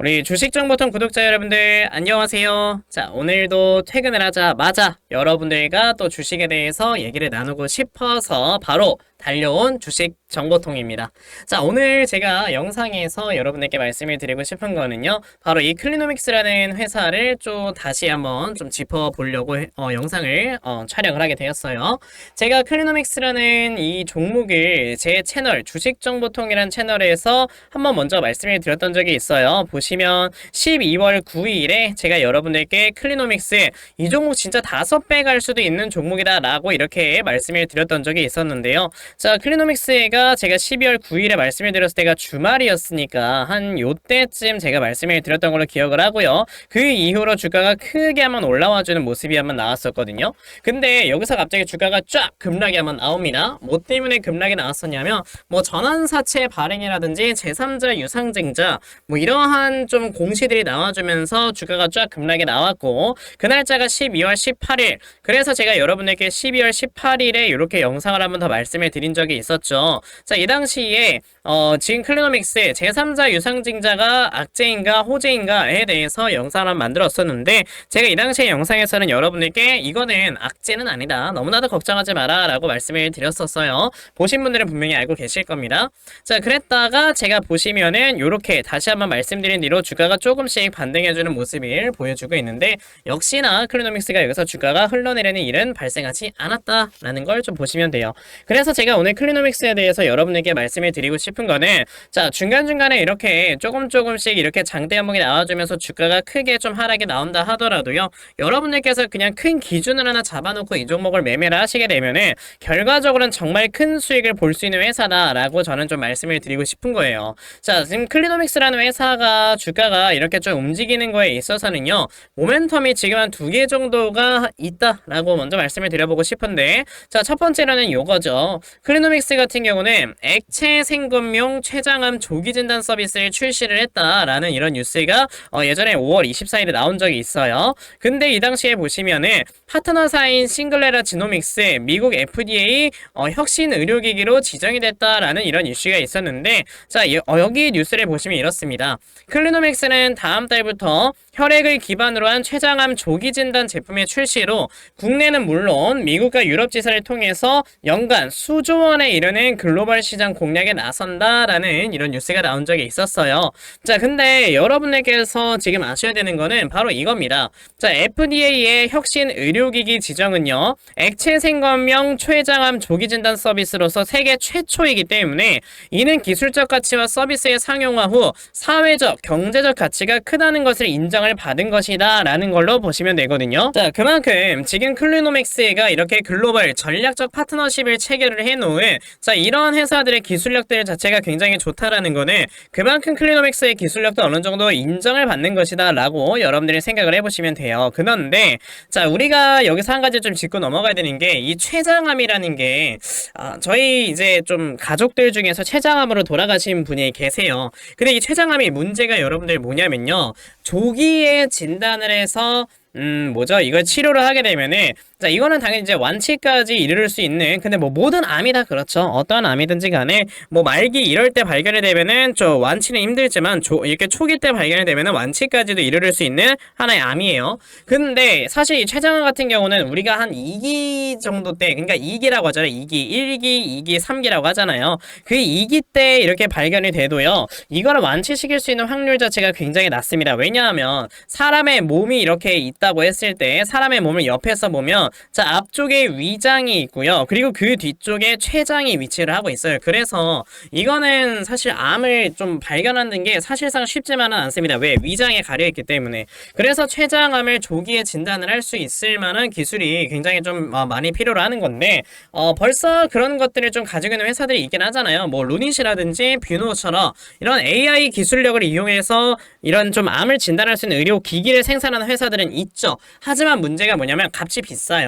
우리 주식정보통 구독자 여러분들 안녕하세요. 자 오늘도 퇴근을 하자마자 여러분들과 또 주식에 대해서 얘기를 나누고 싶어서 바로 달려온 주식 정보통입니다. 자 오늘 제가 영상에서 여러분들께 말씀을 드리고 싶은 거는요 바로 이 클리노믹스라는 회사를 좀 다시 한번 좀 짚어보려고 해- 어, 영상을 어, 촬영을 하게 되었어요. 제가 클리노믹스라는 이 종목을 제 채널 주식정보통이라는 채널에서 한번 먼저 말씀을 드렸던 적이 있어요. 보시면 12월 9일에 제가 여러분들께 클리노믹스 이 종목 진짜 다섯 배 갈 수도 있는 종목이다라고 이렇게 말씀을 드렸던 적이 있었는데요. 자, 클리노믹스가 제가 12월 9일에 말씀을 드렸을 때가 주말이었으니까 한 요때쯤 제가 말씀을 드렸던 걸로 기억을 하고요. 그 이후로 주가가 크게 한번 올라와주는 모습이 한번 나왔었거든요. 근데 여기서 갑자기 주가가 쫙 급락이 한번 나옵니다. 뭐 때문에 급락이 나왔었냐면 뭐 전환사채 발행이라든지 제3자 유상증자 뭐 이러한 좀 공시들이 나와주면서 주가가 쫙 급락이 나왔고 그 날짜가 12월 18일 그래서 제가 여러분에게 12월 18일에 이렇게 영상을 한번 더 말씀을 드린 적이 있었죠. 자, 이 당시에 어, 지금 클리노믹스 제3자 유상증자가 악재인가 호재인가에 대해서 영상을 만들었었는데 제가 이 당시에 영상에서는 여러분들께 이거는 악재는 아니다. 너무나도 걱정하지 마라 라고 말씀을 드렸었어요. 보신 분들은 분명히 알고 계실 겁니다. 자, 그랬다가 제가 보시면은 이렇게 다시 한번 말씀드린 뒤로 주가가 조금씩 반등해주는 모습을 보여주고 있는데 역시나 클리노믹스가 여기서 주가가 흘러내리는 일은 발생하지 않았다라는 걸 좀 보시면 돼요. 그래서 제가 오늘 클리노믹스에 대해서 여러분에게 말씀을 드리고 싶은 거는 자 중간중간에 이렇게 조금 조금씩 이렇게 장대 한목이 나와주면서 주가가 크게 좀 하락이 나온다 하더라도요 여러분들께서 그냥 큰 기준을 하나 잡아놓고 이 종목을 매매를 하시게 되면은 결과적으로는 정말 큰 수익을 볼 수 있는 회사다라고 저는 좀 말씀을 드리고 싶은 거예요. 자 지금 클리노믹스라는 회사가 주가가 이렇게 좀 움직이는 거에 있어서는요 모멘텀이 지금 한 두 개 정도가 있다라고 먼저 말씀을 드려보고 싶은데 자 첫 번째로는 요거죠. 클리노믹스 같은 경우는 액체 생검용 췌장암 조기 진단 서비스를 출시를 했다라는 이런 뉴스가 어, 예전에 5월 24일에 나온 적이 있어요. 근데 이 당시에 보시면은 파트너사인 싱글레라 지노믹스 미국 FDA 어, 혁신 의료기기로 지정이 됐다라는 이런 이슈가 있었는데 자 여, 어, 여기 뉴스를 보시면 이렇습니다. 클리노믹스는 다음 달부터 혈액을 기반으로 한 췌장암 조기 진단 제품의 출시로 국내는 물론 미국과 유럽 지사를 통해서 연간 수조 원에 이르는 글로벌 시장 공략에 나선다라는 이런 뉴스가 나온 적이 있었어요. 자, 근데 여러분들께서 지금 아셔야 되는 거는 바로 이겁니다. 자, FDA의 혁신 의료기기 지정은요, 액체 생검형 췌장암 조기 진단 서비스로서 세계 최초이기 때문에 이는 기술적 가치와 서비스의 상용화 후 사회적, 경제적 가치가 크다는 것을 인정을 받은 것이다 라는 걸로 보시면 되거든요. 자, 그만큼 지금 클리노믹스가 이렇게 글로벌 전략적 파트너십을 체결을 해놓은 자, 이런 회사들의 기술력들 자체가 굉장히 좋다라는 거는 그만큼 클리노믹스의 기술력도 어느 정도 인정을 받는 것이다 라고 여러분들이 생각을 해보시면 돼요. 그런데 자, 우리가 여기서 한 가지 좀 짚고 넘어가야 되는 게이 췌장암이라는 게 아, 저희 이제 좀 가족들 중에서 췌장암으로 돌아가신 분이 계세요. 근데 이 췌장암의 문제가 여러분들 뭐냐면요. 조 기에 진단을 해서 음, 뭐죠? 이걸 치료를 하게 되면은, 자, 이거는 당연히 이제 완치까지 이르를 수 있는, 근데 뭐 모든 암이 다 그렇죠. 어떠한 암이든지 간에, 뭐 말기 이럴 때 발견이 되면은, 저 완치는 힘들지만, 조, 이렇게 초기 때 발견이 되면은 완치까지도 이르를 수 있는 하나의 암이에요. 근데 사실 이 췌장암 같은 경우는 우리가 한 2기 정도 때, 그러니까 2기라고 하잖아요. 2기, 1기, 2기, 3기라고 하잖아요. 그 2기 때 이렇게 발견이 돼도요, 이거를 완치시킬 수 있는 확률 자체가 굉장히 낮습니다. 왜냐하면, 사람의 몸이 이렇게 있다고 했을 때 사람의 몸을 옆에서 보면 자 앞쪽에 위장이 있고요. 그리고 그 뒤쪽에 췌장이 위치를 하고 있어요. 그래서 이거는 사실 암을 좀 발견하는 게 사실상 쉽지만은 않습니다. 왜 위장에 가려 있기 때문에. 그래서 췌장암을 조기에 진단을 할 수 있을 만한 기술이 굉장히 좀 어, 많이 필요로 하는 건데 어, 벌써 그런 것들을 좀 가지고 있는 회사들이 있긴 하잖아요. 뭐 루닛이라든지 뷰노처럼 이런 AI 기술력을 이용해서 이런 좀 암을 진단할 수 있는 의료 기기를 생산하는 회사들은 있죠. 하지만 문제가 뭐냐면 값이 비싸요.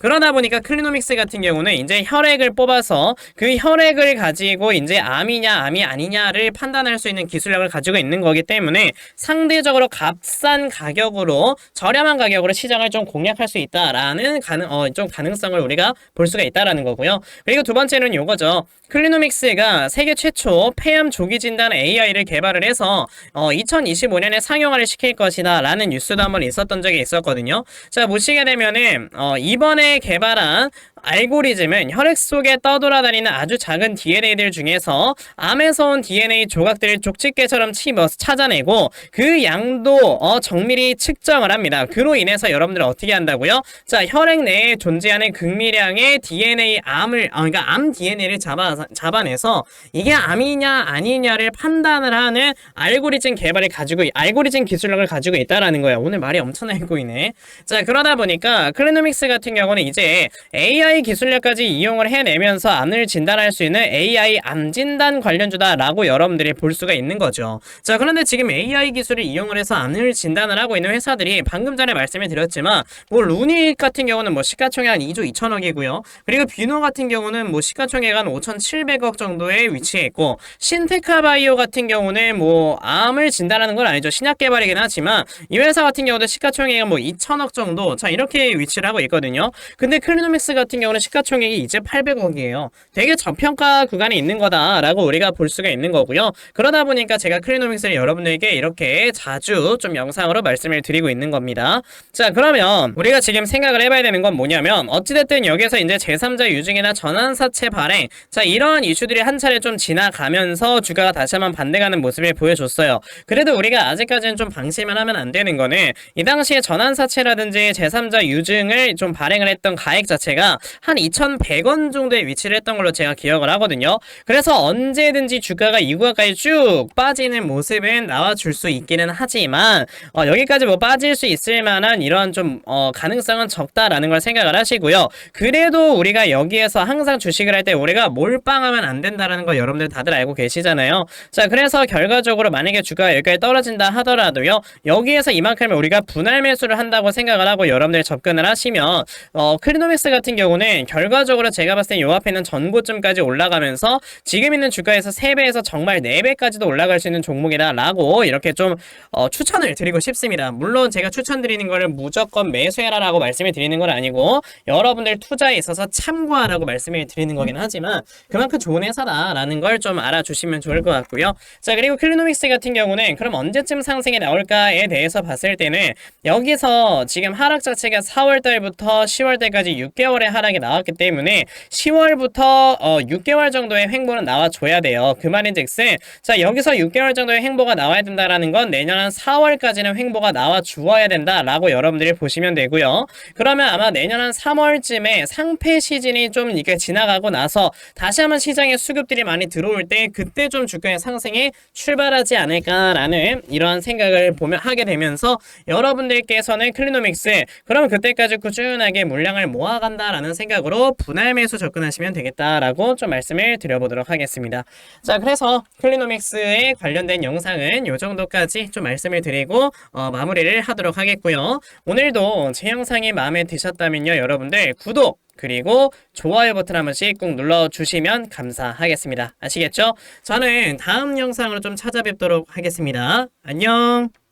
그러다 보니까 클리노믹스 같은 경우는 이제 혈액을 뽑아서 그 혈액을 가지고 이제 암이냐 암이 아니냐를 판단할 수 있는 기술력을 가지고 있는 거기 때문에 상대적으로 값싼 가격으로 저렴한 가격으로 시장을 좀 공략할 수 있다라는 가능 어 좀 가능성을 우리가 볼 수가 있다라는 거고요. 그리고 두 번째는 요거죠. 클리노믹스가 세계 최초 폐암 조기 진단 AI를 개발을 해서 어, 2025년에 상용화를 시킬 것이다 라는 뉴스도 한번 있었던 적이 있었거든요. 자, 보시게 되면은 어, 이번에 개발한 알고리즘은 혈액 속에 떠돌아다니는 아주 작은 DNA들 중에서 암에서 온 DNA 조각들을 족집게처럼 치면서 찾아내고 그 양도 어, 정밀히 측정을 합니다. 그로 인해서 여러분들 어떻게 한다고요? 자, 혈액 내에 존재하는 극미량의 DNA 암을 아, 그러니까 암 DNA를 잡아 잡아내서 이게 암이냐 아니냐를 판단을 하는 알고리즘 개발을 가지고 알고리즘 기술력을 가지고 있다라는 거예요. 오늘 말이 엄청나게 꼬이네. 자, 그러다 보니까 클리노믹스 같은 경우는 이제 AI 기술력까지 이용을 해내면서 암을 진단할 수 있는 AI 암 진단 관련주다라고 여러분들이 볼 수가 있는 거죠. 자, 그런데 지금 AI 기술을 이용을 해서 암을 진단을 하고 있는 회사들이 방금 전에 말씀을 드렸지만 뭐 루닉 같은 경우는 뭐 시가총액 한 2조 2천억이고요. 그리고 비노 같은 경우는 뭐 시가총액 한 5,700억 정도에 위치해 있고 신테카 바이오 같은 경우는 뭐 암을 진단하는 건 아니죠. 신약 개발이긴 하지만 이 회사 같은 경우도 시가총액은 뭐 2천억 정도 자 이렇게 위치를 하고 있거든요. 근데 클리노믹스 같은 경우 는 시가총액이 이제 800억이에요. 되게 저평가 구간에 있는 거다라고 우리가 볼 수가 있는 거고요. 그러다 보니까 제가 클리노믹스를 여러분들에게 이렇게 자주 좀 영상으로 말씀을 드리고 있는 겁니다. 자 그러면 우리가 지금 생각을 해봐야 되는 건 뭐냐면 어찌됐든 여기서 이제 제3자 유증이나 전환사채 발행 자 이런 이슈들이 한 차례 좀 지나가면서 주가가 다시 한번 반대가는 모습을 보여줬어요. 그래도 우리가 아직까지는 좀 방심을 하면 안 되는 거는 이 당시에 전환사채라든지 제3자 유증을 좀 발행을 했던 가액 자체가 한 2,100원 정도에 위치를 했던 걸로 제가 기억을 하거든요. 그래서 언제든지 주가가 이 구간까지 쭉 빠지는 모습은 나와줄 수 있기는 하지만 어, 여기까지 뭐 빠질 수 있을 만한 이런 좀 어, 가능성은 적다라는 걸 생각을 하시고요. 그래도 우리가 여기에서 항상 주식을 할 때 우리가 몰빵하면 안 된다라는 거 여러분들 다들 알고 계시잖아요. 자, 그래서 결과적으로 만약에 주가가 여기까지 떨어진다 하더라도요. 여기에서 이만큼을 우리가 분할 매수를 한다고 생각을 하고 여러분들 접근을 하시면 어, 크리노믹스 같은 경우는 결과적으로 제가 봤을 때요 앞에 있는 전고점까지 올라가면서 지금 있는 주가에서 3배에서 정말 4배까지도 올라갈 수 있는 종목이다 라고 이렇게 좀 어, 추천을 드리고 싶습니다. 물론 제가 추천드리는 거를 무조건 매수해라 라고 말씀을 드리는 건 아니고 여러분들 투자에 있어서 참고하라고 말씀을 드리는 거긴 하지만 그만큼 좋은 회사다 라는 걸 좀 알아주시면 좋을 것 같고요. 자 그리고 클리노믹스 같은 경우는 그럼 언제쯤 상승이 나올까에 대해서 봤을 때는 여기서 지금 하락 자체가 4월 달부터 10월 달까지 6개월의 하락 이 나왔기 때문에 10월부터 어, 6개월 정도의 횡보는 나와줘야 돼요. 그 말인즉슨 자 여기서 6개월 정도의 횡보가 나와야 된다라는 건 내년 한 4월까지는 횡보가 나와 주어야 된다라고 여러분들이 보시면 되고요. 그러면 아마 내년 한 3월쯤에 상패 시즌이 좀 이게 지나가고 나서 다시 한번 시장에 수급들이 많이 들어올 때 그때 좀 주가의 상승이 출발하지 않을까라는 이런 생각을 보면 하게 되면서 여러분들께서는 클리노믹스 그러면 그때까지 꾸준하게 물량을 모아간다라는 생각으로 분할 매수 접근하시면 되겠다라고 좀 말씀을 드려보도록 하겠습니다. 자 그래서 클리노믹스에 관련된 영상은 이 정도까지 좀 말씀을 드리고 어, 마무리를 하도록 하겠고요. 오늘도 제 영상이 마음에 드셨다면요 여러분들 구독 그리고 좋아요 버튼 한 번씩 꼭 눌러주시면 감사하겠습니다. 아시겠죠? 저는 다음 영상으로 좀 찾아뵙도록 하겠습니다. 안녕!